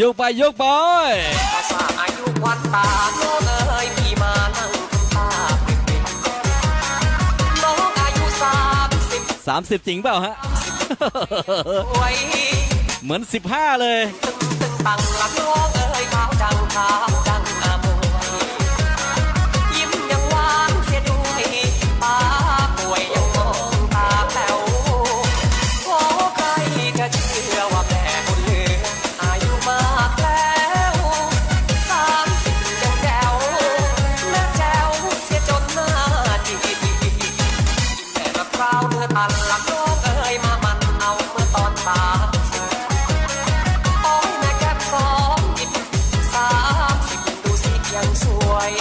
ยกไปยกไปภาษาอายุวันตาน้องเอ๋ยพี่มานั่งทำตาปิดปิดน้องอายุสามสิบ30จริงเปล่าฮะไว้เหมือน15เลยตึงตึงตังละน้องเอ๋ กันลำโลกเอ้ยมามันเอาเมื่อตอนตาโอ้ยแม่แคบสองจิบสามดูสิยังสวย